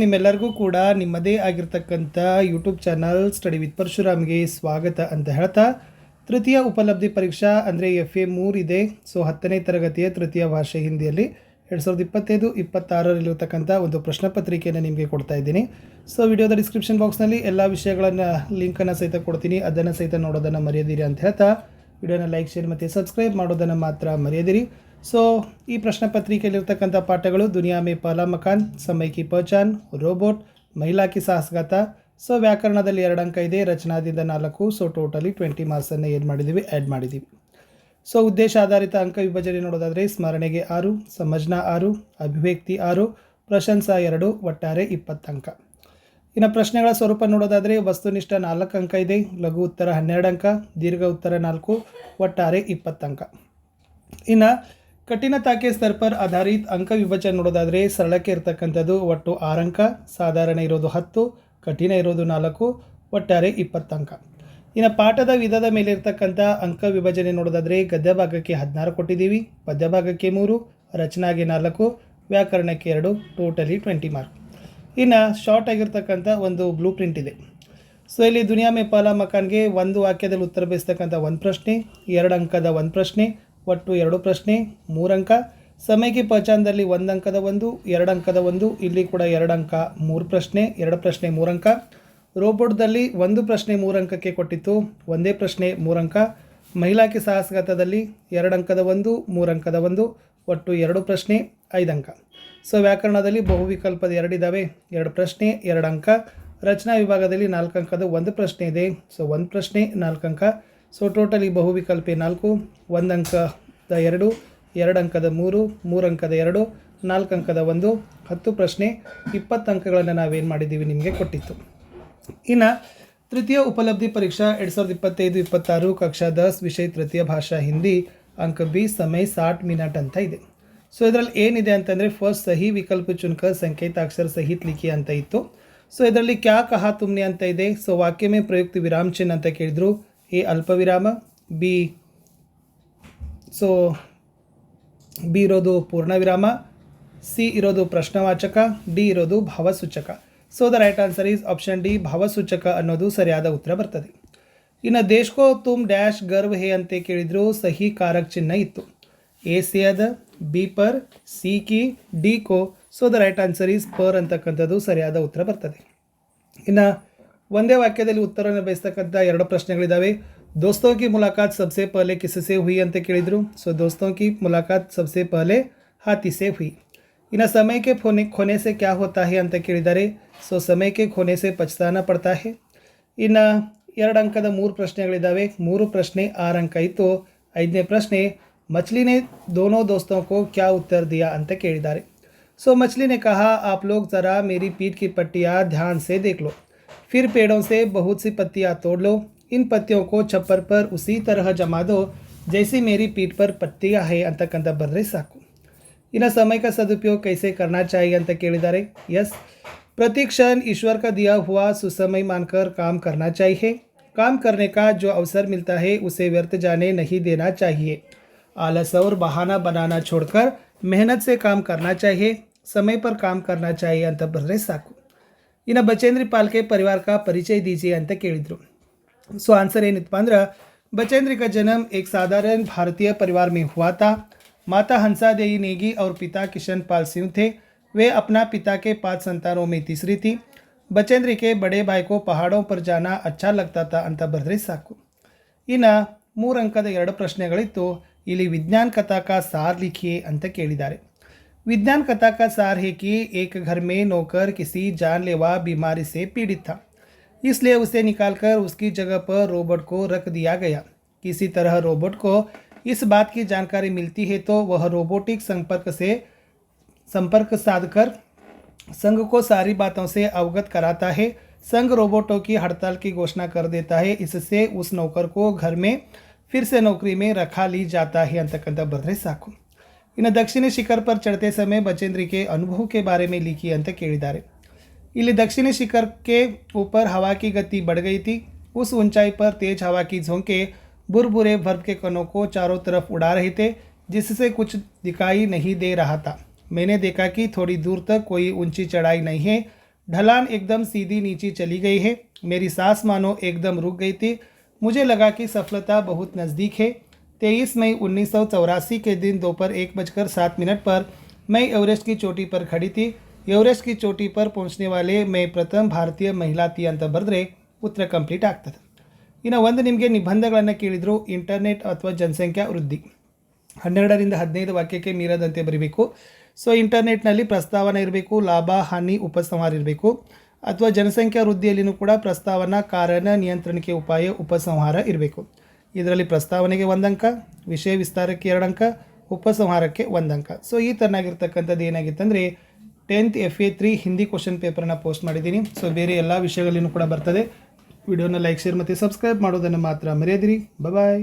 ನಿಮ್ಮೆಲ್ಲರಿಗೂ ಕೂಡ ನಿಮ್ಮದೇ ಆಗಿರ್ತಕ್ಕಂಥ ಯೂಟ್ಯೂಬ್ ಚಾನಲ್ ಸ್ಟಡಿ ವಿತ್ ಪರಶುರಾಮ್ಗೆ ಸ್ವಾಗತ ಅಂತ ಹೇಳ್ತಾ, ತೃತೀಯ ಉಪಲಬ್ಧಿ ಪರೀಕ್ಷಾ ಅಂದರೆ ಎಫ್ ಎ ಇದೆ. ಸೊ ಹತ್ತನೇ ತರಗತಿಯ ತೃತೀಯ ಭಾಷೆ ಹಿಂದಿಯಲ್ಲಿ ಎರಡು ಸಾವಿರದ ಇಪ್ಪತ್ತೈದು, ಇಪ್ಪತ್ತಾರರಲ್ಲಿರ್ತಕ್ಕಂಥ ಒಂದು ಪ್ರಶ್ನೆ ಪತ್ರಿಕೆಯನ್ನು ನಿಮಗೆ ಕೊಡ್ತಾ ಇದ್ದೀನಿ. ಸೊ ವಿಡಿಯೋದ ಡಿಸ್ಕ್ರಿಪ್ಷನ್ ಬಾಕ್ಸ್ನಲ್ಲಿ ಎಲ್ಲ ವಿಷಯಗಳನ್ನು ಲಿಂಕನ್ನು ಸಹಿತ ಕೊಡ್ತೀನಿ. ಅದನ್ನು ಸಹಿತ ನೋಡೋದನ್ನು ಮರೆಯದಿರಿ ಅಂತ ಹೇಳ್ತಾ, ವಿಡಿಯೋನ ಲೈಕ್ ಶೇರ್ ಮತ್ತು ಸಬ್ಸ್ಕ್ರೈಬ್ ಮಾಡೋದನ್ನು ಮಾತ್ರ ಮರೆಯದಿರಿ. ಸೊ ಈ ಪ್ರಶ್ನೆ ಪತ್ರಿಕೆಯಲ್ಲಿರ್ತಕ್ಕಂಥ ಪಾಠಗಳು ದುನಿಯಾ ಮೇ ಪಾಲಾ ಮಕಾನ್, ಸಮಯ ಕಿ ಪಹಚಾನ್, ರೋಬೋಟ್, ಮಹಿಳಾ ಕಿ ಸಾಹಸಗಾತ ಸೊ ವ್ಯಾಕರಣದಲ್ಲಿ ಎರಡು ಅಂಕ ಇದೆ, ರಚನಾದಿಂದ ನಾಲ್ಕು ಸೊ ಟೋಟಲಿ ಟ್ವೆಂಟಿ ಮಾರ್ಕ್ಸನ್ನು ಏನು ಮಾಡಿದ್ದೀವಿ ಆ್ಯಡ್ ಮಾಡಿದ್ದೀವಿ ಸೊ ಉದ್ದೇಶ ಆಧಾರಿತ ಅಂಕ ವಿಭಜನೆ ನೋಡೋದಾದರೆ ಸ್ಮರಣೆಗೆ ಆರು, ಸಮಜ್ನ ಆರು, ಅಭಿವ್ಯಕ್ತಿ ಆರು, ಪ್ರಶಂಸಾ ಎರಡು, ಒಟ್ಟಾರೆ ಇಪ್ಪತ್ತು ಅಂಕ. ಇನ್ನು ಪ್ರಶ್ನೆಗಳ ಸ್ವರೂಪ ನೋಡೋದಾದರೆ ವಸ್ತುನಿಷ್ಠ ನಾಲ್ಕು ಅಂಕ ಇದೆ, ಲಘು ಉತ್ತರ ಹನ್ನೆರಡು ಅಂಕ, ದೀರ್ಘ ಉತ್ತರ ನಾಲ್ಕು, ಒಟ್ಟಾರೆ ಇಪ್ಪತ್ತು ಅಂಕ. ಇನ್ನು ಕಠಿಣತಾಕೆ ಸ್ತರ್ ಪರ್ ಆಧಾರಿತ ಅಂಕ ವಿಭಜನೆ ನೋಡೋದಾದರೆ ಸರಳಕ್ಕೆ ಇರತಕ್ಕಂಥದ್ದು ಒಟ್ಟು ಆರು ಅಂಕ, ಸಾಧಾರಣ ಇರೋದು ಹತ್ತು, ಕಠಿಣ ಇರೋದು ನಾಲ್ಕು, ಒಟ್ಟಾರೆ ಇಪ್ಪತ್ತು ಅಂಕ. ಇನ್ನು ಪಾಠದ ವಿಧದ ಮೇಲೆ ಇರತಕ್ಕಂಥ ಅಂಕ ವಿಭಜನೆ ನೋಡೋದಾದರೆ ಗದ್ಯ ಭಾಗಕ್ಕೆ ಹದಿನಾರು ಕೊಟ್ಟಿದ್ದೀವಿ, ಪದ್ಯ ಭಾಗಕ್ಕೆ ಮೂರು, ರಚನಾಗೆ ನಾಲ್ಕು, ವ್ಯಾಕರಣಕ್ಕೆ ಎರಡು, ಟೋಟಲಿ ಟ್ವೆಂಟಿ ಮಾರ್ಕ್. ಇನ್ನು ಶಾರ್ಟ್ ಆಗಿರ್ತಕ್ಕಂಥ ಒಂದು ಬ್ಲೂ ಪ್ರಿಂಟ್ ಇದೆ. ಸೊ ಇಲ್ಲಿ ದುನಿಯಾ ಮೆಪಾಲ ಮಕಾನ್ಗೆ ಒಂದು ವಾಕ್ಯದಲ್ಲಿ ಉತ್ತರ ಬಯಸ್ತಕ್ಕಂಥ ಒಂದು ಪ್ರಶ್ನೆ, ಎರಡು ಅಂಕದ ಒಂದು ಪ್ರಶ್ನೆ ಒಟ್ಟು ಎರಡು ಪ್ರಶ್ನೆ, ಮೂರಂಕ. ಸಮಯಕ್ಕೆ ಪಹಚಾನದಲ್ಲಿ ಒಂದು ಅಂಕದ ಒಂದು ಎರಡು ಅಂಕದ ಒಂದು, ಇಲ್ಲಿ ಕೂಡ ಎರಡು ಅಂಕ ಮೂರು ಪ್ರಶ್ನೆ, ಎರಡು ಪ್ರಶ್ನೆ, ಮೂರಂಕ. ರೋಬೋಟ್ದಲ್ಲಿ ಒಂದು ಪ್ರಶ್ನೆ, ಮೂರಂಕಕ್ಕೆ ಕೊಟ್ಟಿತ್ತು, ಒಂದೇ ಪ್ರಶ್ನೆ, ಮೂರಂಕ. ಮಹಿಳಾಕಿ ಸಾಹಸಗಾತದಲ್ಲಿ ಎರಡು ಅಂಕದ ಒಂದು, ಮೂರಂಕದ ಒಂದು, ಒಟ್ಟು ಎರಡು ಪ್ರಶ್ನೆ ಐದು ಅಂಕ ಸೊ, ವ್ಯಾಕರಣದಲ್ಲಿ ಬಹುವಿಕಲ್ಪದ ಎರಡಿದ್ದಾವೆ ಎರಡು ಪ್ರಶ್ನೆ ಎರಡು ಅಂಕ ರಚನಾ ವಿಭಾಗದಲ್ಲಿ ನಾಲ್ಕು ಅಂಕದ ಒಂದು ಪ್ರಶ್ನೆ ಇದೆ, ಸೊ, ಒಂದು ಪ್ರಶ್ನೆ ನಾಲ್ಕು ಅಂಕ ಸೊ ಟೋಟಲಿ ಬಹುವಿಕಲ್ಪೆ ನಾಲ್ಕು ಒಂದು ಅಂಕದ ಎರಡು ಎರಡು ಅಂಕದ ಮೂರು ಮೂರು ಅಂಕದ ಎರಡು ನಾಲ್ಕು ಅಂಕದ ಒಂದು, ಹತ್ತು ಪ್ರಶ್ನೆ, ಇಪ್ಪತ್ತು ಅಂಕಗಳನ್ನು ನಾವೇನು ಮಾಡಿದ್ದೀವಿ ನಿಮಗೆ ಕೊಟ್ಟಿತ್ತು. ಇನ್ನು ತೃತೀಯ ಉಪಲಬ್ಧಿ ಪರೀಕ್ಷಾ ಎರಡು ಸಾವಿರದ ಇಪ್ಪತ್ತೈದು, ಇಪ್ಪತ್ತಾರು ಕಕ್ಷಾ ದಸ್ ವಿಷಯ ತೃತೀಯ ಭಾಷಾ ಹಿಂದಿ ಅಂಕ ಬಿ ಸಮಯ ಸಾಟ್ ಮಿನಟ್ ಅಂತ ಇದೆ. ಸೊ ಇದರಲ್ಲಿ ಏನಿದೆ ಅಂತಂದರೆ ಫಸ್ಟ್ ಸಹಿ ವಿಕಲ್ಪ ಚುನಕ ಸಂಕೇತ ಅಕ್ಷರ ಸಹಿತ್ ಲಿಖಿ ಅಂತ ಇತ್ತು. ಸೊ ಇದರಲ್ಲಿ ಕ್ಯಾ ಕಹಾ ತುಮ್ನೆ ಅಂತ ಇದೆ. ಸೊ ವಾಕ್ಯಮೇ ಪ್ರಯುಕ್ತ ವಿರಾಮ್ ಚಿನ್ ಅಂತ ಕೇಳಿದ್ರು. ಎ ಅಲ್ಪವಿರಾಮ ಬಿ ಸೊ ಬಿ ಇರೋದು ಪೂರ್ಣವಿರಾಮ ಸಿ ಇರೋದು ಪ್ರಶ್ನವಾಚಕ ಡಿ ಇರೋದು ಭಾವಸೂಚಕ. So the right answer is option D ಭಾವಸೂಚಕ ಅನ್ನೋದು ಸರಿಯಾದ ಉತ್ತರ ಬರ್ತದೆ. ಇನ್ನು ದೇಶ್ಕೋ ತುಮ್ ಡ್ಯಾಶ್ ಗರ್ವ್ ಹೇ ಅಂತ ಕೇಳಿದ್ರು ಸಹಿ ಕಾರಕ್ ಚಿಹ್ನೆ ಇತ್ತು. ಎ ಸಿ ಅದ ಬಿ ಪರ್ ಸಿ ಕಿ D co. So the right answer is per ಅಂತಕ್ಕಂಥದ್ದು ಸರಿಯಾದ ಉತ್ತರ ಬರ್ತದೆ. ಇನ್ನು ಒಂದೇ ವಾಕ್ಯದಲ್ಲಿ ಉತ್ತರವನ್ನು ಬಯಸ್ತಕ್ಕಂಥ ಎರಡು ಪ್ರಶ್ನೆಗಳಿದ್ದಾವೆ ದೋಸ್ತೋ ಕಿ ಮುಲಾಕಾತ್ ಸಬ್ಸೆ ಪಹಲೆ ಕಿಸಸೆ ಹುಯಿ ಅಂತ ಕೇಳಿದರು ಸೊ ದೋಸ್ತೋ ಕಿ ಮುಲಾಕಾತ್ ಸಬ್ಸೆ ಪಹಲೆ ಹಾತಿಸೆ ಹುಯಿ ಇನ್ನು ಸಮಯಕ್ಕೆ ಖೋನೆ ಖೋನೆ ಸೆ ಕ್ಯಾ ಹೋತಾ ಹೆ ಅಂತ ಕೇಳಿದ್ದಾರೆ ಸೊ ಸಮಯಕ್ಕೆ ಖೋನೆ ಸೆ ಪಚ್ತಾನ ಪಡ್ತಾ ಹೆ ಇನ್ನು ಎರಡು ಅಂಕದ ಮೂರು ಪ್ರಶ್ನೆಗಳಿದ್ದಾವೆ ಮೂರು ಪ್ರಶ್ನೆ ಆರು ಅಂಕ ಇತ್ತು ಐದನೇ ಪ್ರಶ್ನೆ ಮಚ್ಲಿನೇ ದೋನೋ ದೋಸ್ತೋ ಕೋ ಕ್ಯಾ ಉತ್ತರ ದಿಯಾ ಅಂತ ಕೇಳಿದ್ದಾರೆ ಸೊ ಮಚ್ಲಿನೇ ಕಹಾ ಆಪ್ ಲೋಗ್ ಜರಾ ಮೇರಿ ಪೀಠ್ ಕಿ ಪಟ್ಟಿಯಾ ಧ್ಯಾನ್ ಸೆ ದೇಖ್ ಲೋ फिर पेड़ों से बहुत सी पत्तियाँ तोड़ लो इन पत्तियों को छप्पर पर उसी तरह जमा दो जैसी मेरी पीठ पर पत्तियाँ है ಅಂತಕ್ಕಂಥ ಬರೆದ್ರೆ ಸಾಕು ಇನ್ನು समय का सदुपयोग कैसे करना चाहिए ಅಂತ ಕೇಳಿದ್ದಾರೆ यस प्रति क्षण ईश्वर का दिया हुआ सुसमय मानकर काम करना चाहिए काम करने का जो अवसर मिलता है उसे व्यर्थ जाने नहीं देना चाहिए आलस और बहाना बनाना छोड़कर मेहनत से काम करना चाहिए समय पर काम करना चाहिए ಅಂತ ಬರೆದ್ರೆ ಸಾಕು ಇನ್ನು ಬಚೇಂದ್ರಿ ಪಾಲ್ಕೆ ಪರಿವಾರ ಕಾ ಪರಿಚಯ दीजिए ಅಂತ ಕೇಳಿದರು सो आंसर ಏನಿತ್ತಪ್ಪ ಅಂದ್ರೆ बचेंद्र का जन्म एक साधारण भारतीय परिवार में हुआ था माता हंसा देवी नेगी और पिता किशन पाल सिंह थे वे अपना पिता के पांच संतानों में तीसरी थी बचेंद्र के बड़े भाई को पहाड़ों पर जाना अच्छा लगता था ಅಂತ ಬರೆದ್ರೆ ಸಾಕು ಇನ್ನು ಮೂರು ಅಂಕದ ಎರಡು ಪ್ರಶ್ನೆಗಳಿತ್ತು ಇಲ್ಲಿ ವಿಜ್ಞಾನ ಕಥಾ ಕಾ ಸಾರ್ ಲಿಖಿಯೇ ಅಂತ ಕೇಳಿದ್ದಾರೆ विज्ञान कथा का सार है कि एक घर में नौकर किसी जानलेवा बीमारी से पीड़ित था। इसलिए उसे निकालकर उसकी जगह पर रोबोट को रख दिया गया। किसी तरह रोबोट को इस बात की जानकारी मिलती है तो वह रोबोटिक संपर्क से संपर्क साधकर संघ को सारी बातों से अवगत कराता है। संघ रोबोटों की हड़ताल की घोषणा कर देता है। इससे उस नौकर को घर में फिर से नौकरी में रखा ली जाता है। अंतकंत बद्रे साखू। इन दक्षिण शिखर पर चढ़ते समय बचेंद्री के अनुभव के बारे में लिखी अंत ಅಂತ इले दक्षिण शिखर के ऊपर हवा की गति बढ़ गई थी। उस ऊंचाई पर तेज हवा की झोंके बुरबुरे बर्फ़ के कनों को चारों तरफ़ उड़ा रहे थे, जिससे कुछ दिखाई नहीं दे रहा था। मैंने देखा कि थोड़ी दूर तक कोई ऊँची चढ़ाई नहीं है। ढलान एकदम सीधी नीचे चली गई है। मेरी सांस मानो एकदम रुक गई थी। मुझे लगा कि सफलता बहुत नज़दीक है। तेईस मई उन्नीस के दिन दोपहर एक बजकर सात मिनट पर मैं एवरेस्ट की चोटी पर खड़ी थी एवरेस्ट की चोटी पर पहुंचने वाले मैं प्रथम ಭಾರತೀಯ ಮಹಿಳಾ ತಿ ಅಂತ ಬರೆದ್ರೆ ಉತ್ತರ ಕಂಪ್ಲೀಟ್ ಆಗ್ತದೆ ಇನ್ನು ಒಂದು ನಿಮಗೆ ನಿಬಂಧಗಳನ್ನು ಕೇಳಿದರು ಇಂಟರ್ನೆಟ್ ಅಥವಾ ಜನಸಂಖ್ಯಾ ವೃದ್ಧಿ ಹನ್ನೆರಡರಿಂದ ಹದಿನೈದು ವಾಕ್ಯಕ್ಕೆ ಮೀರದಂತೆ ಬರೀಬೇಕು ಸೊ ಇಂಟರ್ನೆಟ್ನಲ್ಲಿ ಪ್ರಸ್ತಾವನೆ ಇರಬೇಕು ಲಾಭ ಹಾನಿ ಉಪಸಂಹಾರ ಇರಬೇಕು ಅಥವಾ ಜನಸಂಖ್ಯಾ ವೃದ್ಧಿಯಲ್ಲಿನೂ ಕೂಡ ಪ್ರಸ್ತಾವನಾ ಕಾರಣ ನಿಯಂತ್ರಣಕ್ಕೆ ಉಪಾಯ ಉಪಸಂಹಾರ ಇರಬೇಕು ಇದರಲ್ಲಿ ಪ್ರಸ್ತಾವನೆಗೆ ಒಂದು ಅಂಕ, ವಿಷಯ ವಿಸ್ತಾರಕ್ಕೆ ಎರಡು ಅಂಕ, ಉಪಸಂಹಾರಕ್ಕೆ ಒಂದು ಅಂಕ. ಸೊ ಈ ಥರನಾಗಿರ್ತಕ್ಕಂಥದ್ದು ಏನಾಗಿತ್ತಂದರೆ tenth F A three Hindi question ಪೇಪರನ್ನು post ಮಾಡಿದ್ದೀನಿ. ಸೊ ಬೇರೆ ಎಲ್ಲ ವಿಷಯಗಳಲ್ಲೂ ಕೂಡ ಬರ್ತದೆ. ವಿಡಿಯೋನ ಲೈಕ್ ಶೇರ್ ಮತ್ತು ಸಬ್ಸ್ಕ್ರೈಬ್ ಮಾಡೋದನ್ನು ಮಾತ್ರ ಮರೆಯದಿರಿ. ಬಾಯ್